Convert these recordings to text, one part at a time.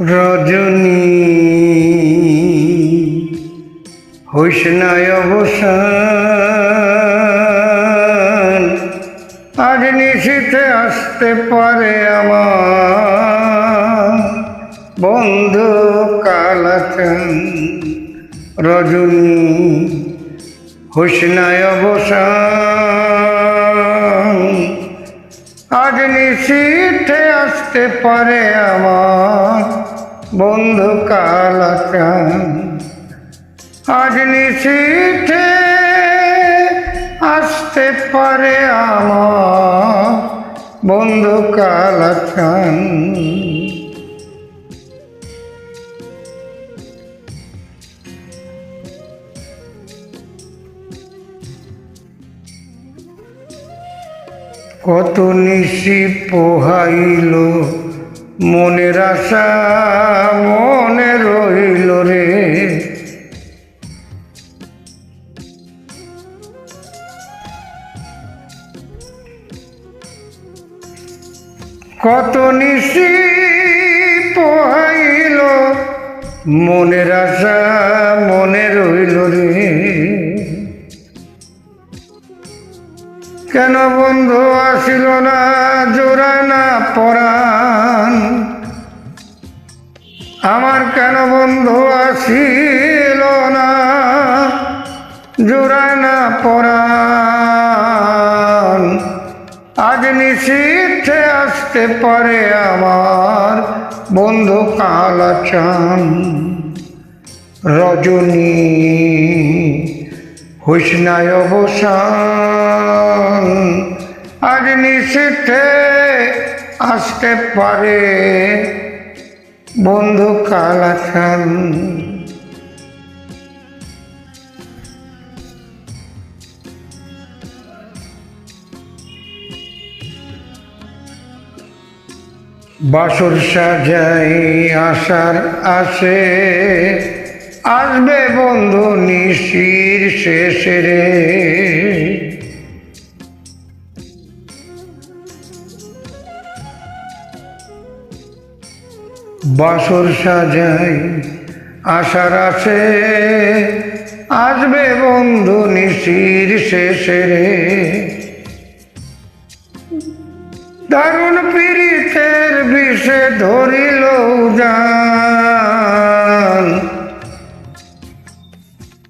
রজনী। হইস নাই অবসান, আজ নিশীথে আসতে পারে আমার বন্ধু কালাচান রজনী হইস অবসান, আজ নিশীথে আসতে পারে আমার বন্ধু কালাচান আজ নিশীথে আসতে পারে আমার বন্ধু কালাচান কত নিশি পোহাইল মনের আশা মনে রইল রে। কত নিশি পোহাইল, মনের আশা মনে রইল রে। কেন বন্ধু আসিল না? বন্ধু আসিল না, জোড়ায় না পরাণ। আজ নিশীথে আসতে পারে আমার বন্ধু কালাচান। রজনী হুসনায় অবসান। আজ নিশীথে আসতে পারে বন্ধু কালাচান বাসর সাজাই আসার আসে আসবে বন্ধু নিশির শেষে রে। বাসর সাজাই আশার আসে, আসবে বন্ধু নিশির শেষে রে। দারুণ পীড়িতের বিষে ধরিল যান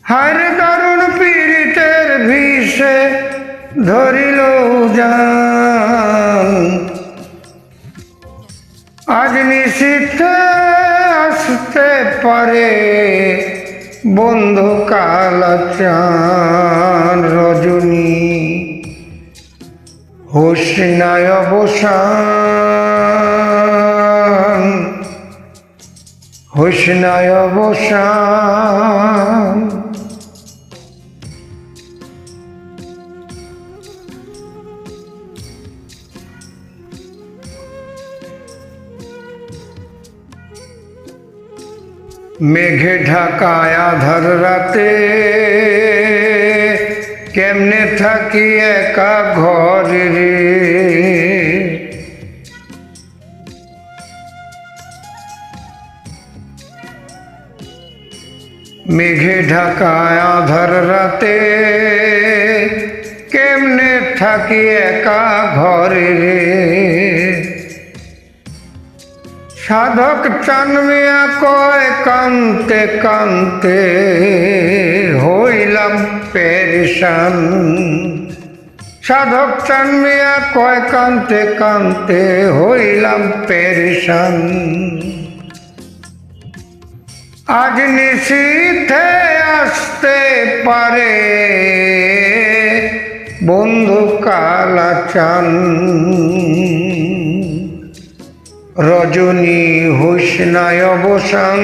হার দারুণ পীড়িতের বিষে ধরিল যান আজ নিশীথে আসতে পারে বন্ধু কালাচান রজনী। হোসনায় অবসান হোসনায় অবসান। মেঘে ঢাকায় আধার রাতে। কেমনে থাকি একা ঘরে মেঘে ঢাকায় আধার রাতে। কেমনে থাকি একা ঘরে রে? সাধক চানমিয়া কয়, কান্তে কান্তে হইলাম পেরেশান। সাধক চানমিয়া কয়, কান্তে কান্তে হইলাম পেরেশান। আজ নিশীথে আসতে পারে বন্ধু কালাচান। রজনী হুসনায় অবসান।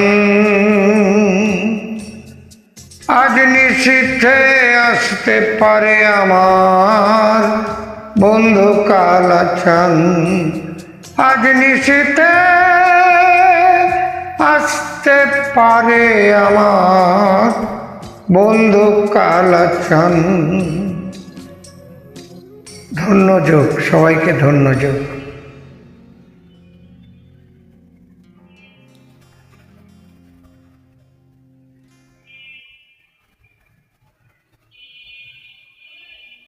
আজ নিশীথে আসতে পারে আমার বন্ধু কালাচান আজ নিশীথে আসতে পারে আমার বন্ধু কালাচান ধন্যযোগ, সবাইকে ধন্যযোগ।